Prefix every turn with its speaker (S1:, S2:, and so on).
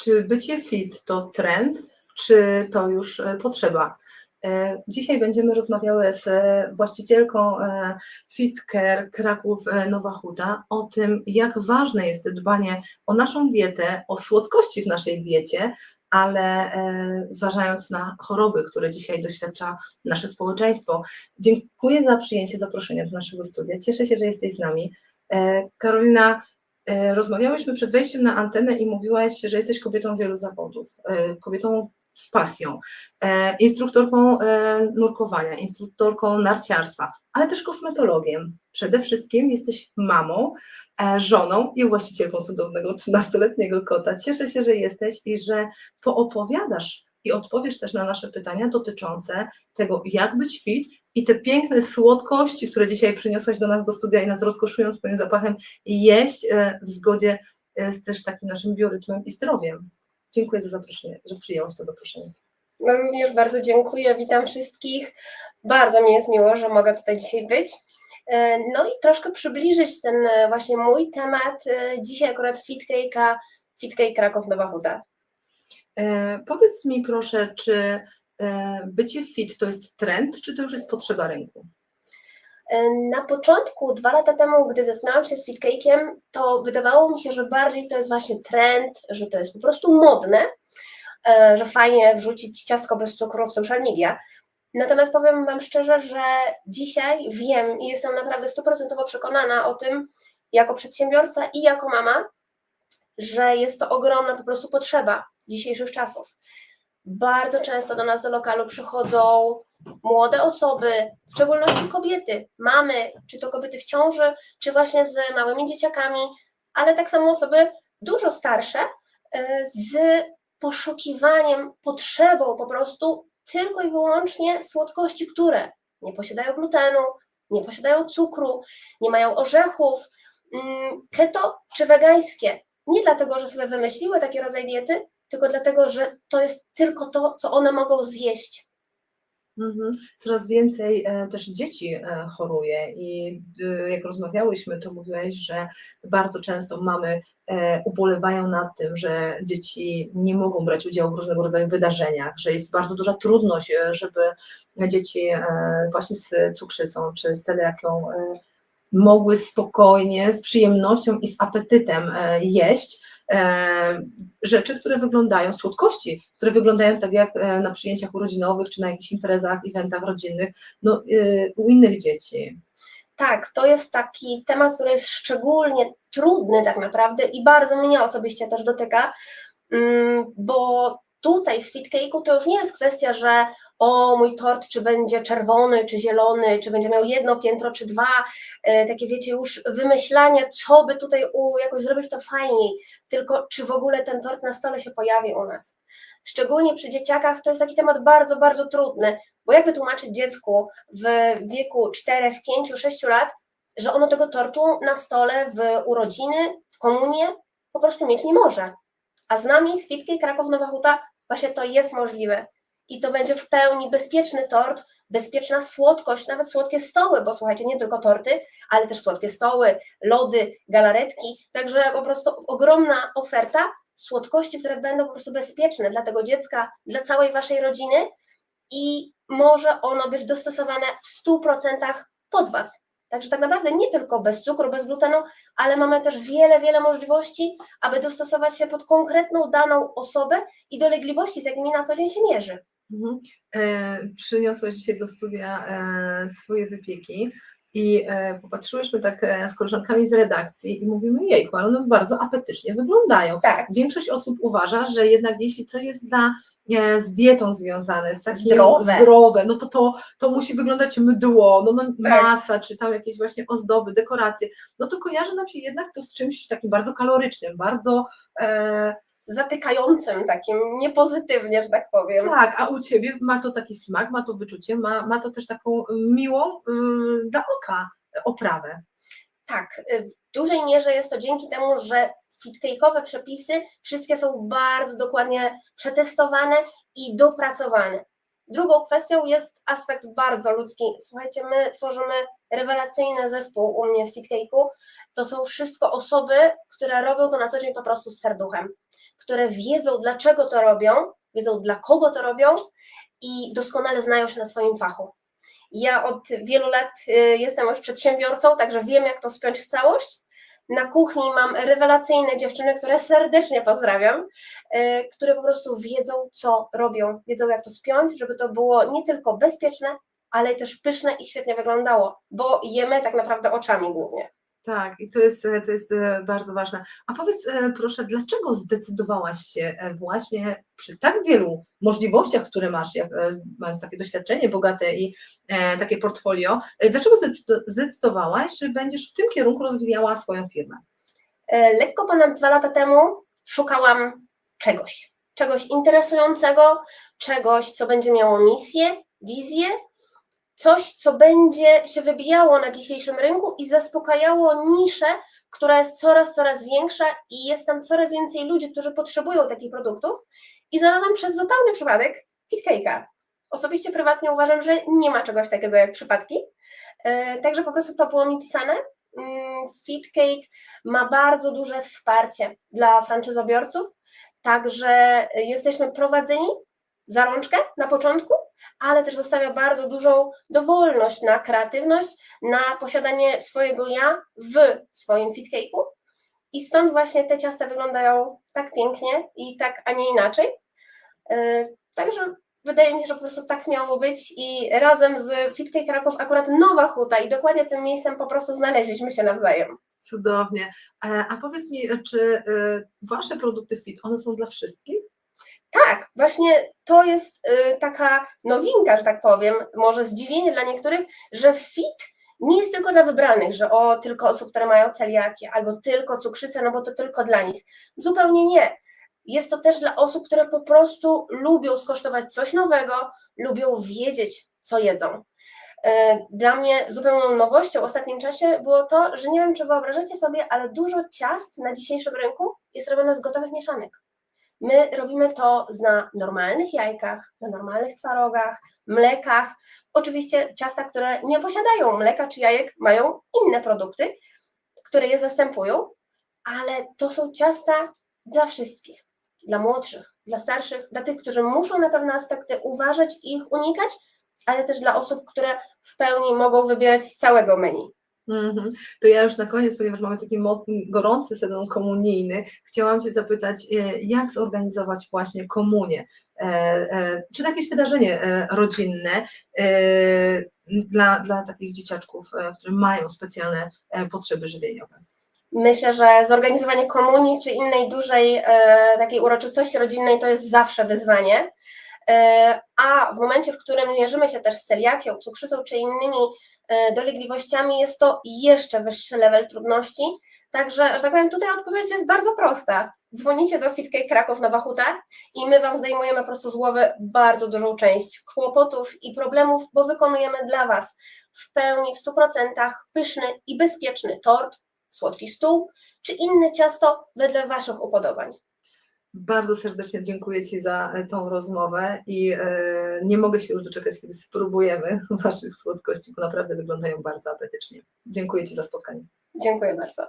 S1: Czy bycie fit to trend, czy to już e, potrzeba? E, Dzisiaj będziemy rozmawiały z właścicielką e, FitCare Kraków Nowa Huta o tym, jak ważne jest dbanie o naszą dietę, o słodkości w naszej diecie, ale zważając na choroby, które dzisiaj doświadcza nasze społeczeństwo. Dziękuję za przyjęcie zaproszenia do naszego studia. Cieszę się, że jesteś z nami. Karolina, rozmawiałyśmy przed wejściem na antenę i mówiłaś, że jesteś kobietą wielu zawodów, e, kobietą z pasją, e, instruktorką e, nurkowania, instruktorką narciarstwa, ale też kosmetologiem. Przede wszystkim jesteś mamą, e, żoną i właścicielką cudownego 13-letniego kota. Cieszę się, że jesteś i że poopowiadasz i odpowiesz też na nasze pytania dotyczące tego, jak być fit i te piękne słodkości, które dzisiaj przyniosłaś do nas do studia i nas rozkoszują swoim zapachem, jeść e, w zgodzie e, z też takim naszym biorytmem i zdrowiem. Dziękuję za zaproszenie, że przyjęłaś to zaproszenie.
S2: No również bardzo dziękuję, witam wszystkich. Bardzo mi jest miło, że mogę tutaj dzisiaj być. E, No i troszkę przybliżyć ten właśnie mój temat. Dzisiaj akurat FitCake'a, FitCake Kraków Nowa Huta.
S1: E, powiedz mi proszę, czy bycie fit to jest trend, czy to już jest potrzeba rynku?
S2: E, Na początku, dwa lata temu, gdy zetknęłam się z FitCake'iem, to wydawało mi się, że bardziej to jest właśnie trend, że to jest po prostu modne, e, że fajnie wrzucić ciastko bez cukru w social media. Natomiast powiem Wam szczerze, że dzisiaj wiem i jestem naprawdę stuprocentowo przekonana o tym, jako przedsiębiorca i jako mama, że jest to ogromna po prostu potrzeba dzisiejszych czasów. Bardzo często do nas do lokalu przychodzą młode osoby, w szczególności kobiety, mamy, czy to kobiety w ciąży, czy właśnie z małymi dzieciakami, ale tak samo osoby dużo starsze, e, z poszukiwaniem, potrzebą po prostu tylko i wyłącznie słodkości, które nie posiadają glutenu, nie posiadają cukru, nie mają orzechów, mm, keto czy wegańskie. Nie dlatego, że sobie wymyśliły taki rodzaj diety, tylko dlatego, że to jest tylko to, co one mogą zjeść.
S1: Mhm. Coraz więcej e, też dzieci e, choruje i e, jak rozmawiałyśmy, to mówiłaś, że bardzo często mamy ubolewają nad tym, że dzieci nie mogą brać udziału w różnego rodzaju wydarzeniach, że jest bardzo duża trudność, żeby dzieci właśnie z cukrzycą czy z celiakią mogły spokojnie, z przyjemnością i z apetytem jeść rzeczy, które wyglądają, słodkości, które wyglądają tak jak e, na przyjęciach urodzinowych, czy na jakichś imprezach, eventach rodzinnych, no, e, u innych dzieci.
S2: Tak, to jest taki temat, który jest szczególnie trudny tak naprawdę i bardzo mnie osobiście też dotyka, mm, bo tutaj w FitCake'u to już nie jest kwestia, że o mój tort, czy będzie czerwony, czy zielony, czy będzie miał jedno piętro, czy dwa, e, takie wiecie już wymyślania, co by tutaj u, jakoś zrobić to fajniej, tylko czy w ogóle ten tort na stole się pojawi u nas. Szczególnie przy dzieciakach to jest taki temat bardzo, bardzo trudny, bo jakby tłumaczyć dziecku w wieku 4, 5, 6 lat, że ono tego tortu na stole w urodziny, w komunię po prostu mieć nie może. A z nami, z Fitki Kraków Nowa Huta, właśnie to jest możliwe. I to będzie w pełni bezpieczny tort, bezpieczna słodkość, nawet słodkie stoły, bo słuchajcie, nie tylko torty, ale też słodkie stoły, lody, galaretki. Także po prostu ogromna oferta słodkości, które będą po prostu bezpieczne dla tego dziecka, dla całej waszej rodziny i może ono być dostosowane w 100% pod Was. Także tak naprawdę nie tylko bez cukru, bez glutenu, ale mamy też wiele, wiele możliwości, aby dostosować się pod konkretną daną osobę i dolegliwości, z jakimi na co dzień się mierzy.
S1: Mhm. E, przyniosłaś dzisiaj do studia e, swoje wypieki i e, popatrzyłyśmy tak e, z koleżankami z redakcji i mówimy, jejku, ale one bardzo apetycznie wyglądają.
S2: Tak,
S1: Większość osób uważa, że jednak jeśli coś jest dla, e, z dietą związane, z takim
S2: Zdrowe.
S1: zdrowe no to, to to musi wyglądać mdło, no, no
S2: Tak.
S1: masa, czy tam jakieś właśnie ozdoby, dekoracje, no to kojarzy nam się jednak to z czymś takim bardzo kalorycznym, bardzo e,
S2: zatykającym takim, niepozytywnie, że tak powiem.
S1: tak, a u Ciebie ma to taki smak, ma to wyczucie, ma, ma to też taką miłą y, dla oka oprawę.
S2: Tak, y, w dużej mierze jest to dzięki temu, że fitcake'owe przepisy wszystkie są bardzo dokładnie przetestowane i dopracowane. Drugą kwestią jest aspekt bardzo ludzki. Słuchajcie, my tworzymy rewelacyjny zespół u mnie w FitCake'u. To są wszystko osoby, które robią to na co dzień po prostu z serduchem, które wiedzą, dlaczego to robią, wiedzą, dla kogo to robią i doskonale znają się na swoim fachu. Ja od wielu lat y, jestem już przedsiębiorcą, także wiem, jak to spiąć w całość. Na kuchni mam rewelacyjne dziewczyny, które serdecznie pozdrawiam, y, które po prostu wiedzą, co robią, wiedzą, jak to spiąć, żeby to było nie tylko bezpieczne, ale też pyszne i świetnie wyglądało, bo jemy tak naprawdę oczami głównie.
S1: Tak, i to jest, e, to jest e, bardzo ważne. A powiedz e, proszę, dlaczego zdecydowałaś się właśnie przy tak wielu możliwościach, które masz, jak, mając takie doświadczenie bogate i takie portfolio, dlaczego zdecydo- zdecydowałaś, że będziesz w tym kierunku rozwijała swoją firmę?
S2: Lekko ponad dwa lata temu szukałam czegoś, czegoś interesującego, czegoś, co będzie miało misję, wizję, coś, co będzie się wybijało na dzisiejszym rynku i zaspokajało niszę, która jest coraz, coraz większa i jest tam coraz więcej ludzi, którzy potrzebują takich produktów i znalazłam przez zupełny przypadek FitCake'a. Osobiście, prywatnie uważam, że nie ma czegoś takiego jak przypadki, E, także po prostu to było mi pisane. Mm, FitCake ma bardzo duże wsparcie dla franczyzobiorców, także jesteśmy prowadzeni za rączkę na początku, ale też zostawia bardzo dużą dowolność na kreatywność, na posiadanie swojego ja w swoim fitcake'u i stąd właśnie te ciasta wyglądają tak pięknie i tak, a nie inaczej. Yy, Także wydaje mi się, że po prostu tak miało być i razem z Fitcake Kraków akurat Nowa Huta i dokładnie tym miejscem po prostu znaleźliśmy się nawzajem.
S1: Cudownie. E, A powiedz mi, e, czy e, wasze produkty fit, one są dla wszystkich?
S2: Tak, właśnie to jest y, taka nowinka, że tak powiem, może zdziwienie dla niektórych, że fit nie jest tylko dla wybranych, że o, tylko osób, które mają celiakię, albo tylko cukrzycę, no bo to tylko dla nich. Zupełnie nie. Jest to też dla osób, które po prostu lubią skosztować coś nowego, lubią wiedzieć, co jedzą. Y, Dla mnie zupełną nowością w ostatnim czasie było to, że nie wiem, czy wyobrażacie sobie, ale dużo ciast na dzisiejszym rynku jest robione z gotowych mieszanek. My robimy to na normalnych jajkach, na normalnych twarogach, mlekach. Oczywiście ciasta, które nie posiadają mleka czy jajek, mają inne produkty, które je zastępują, ale to są ciasta dla wszystkich, dla młodszych, dla starszych, dla tych, którzy muszą na pewne aspekty uważać i ich unikać, ale też dla osób, które w pełni mogą wybierać z całego menu.
S1: Mhm. To ja już na koniec, ponieważ mamy taki gorący sezon komunijny, chciałam Cię zapytać, e, jak zorganizować właśnie komunię? E, e, Czy jakieś wydarzenie rodzinne dla, dla takich dzieciaczków, które mają specjalne potrzeby żywieniowe?
S2: Myślę, że zorganizowanie komunii czy innej dużej takiej uroczystości rodzinnej to jest zawsze wyzwanie. E, a w momencie, w którym mierzymy się też z celiakią, cukrzycą czy innymi e, dolegliwościami, jest to jeszcze wyższy level trudności. Także, że tak powiem, tutaj odpowiedź jest bardzo prosta. Dzwonicie do FitCake Kraków na Wachuta i my Wam zdejmujemy po prostu z głowy bardzo dużą część kłopotów i problemów, bo wykonujemy dla Was w pełni, w 100% pyszny i bezpieczny tort, słodki stół czy inne ciasto wedle Waszych upodobań.
S1: Bardzo serdecznie dziękuję Ci za e, tą rozmowę i e, nie mogę się już doczekać, kiedy spróbujemy Waszych słodkości, bo naprawdę wyglądają bardzo apetycznie. Dziękuję Ci za spotkanie.
S2: Dziękuję bardzo.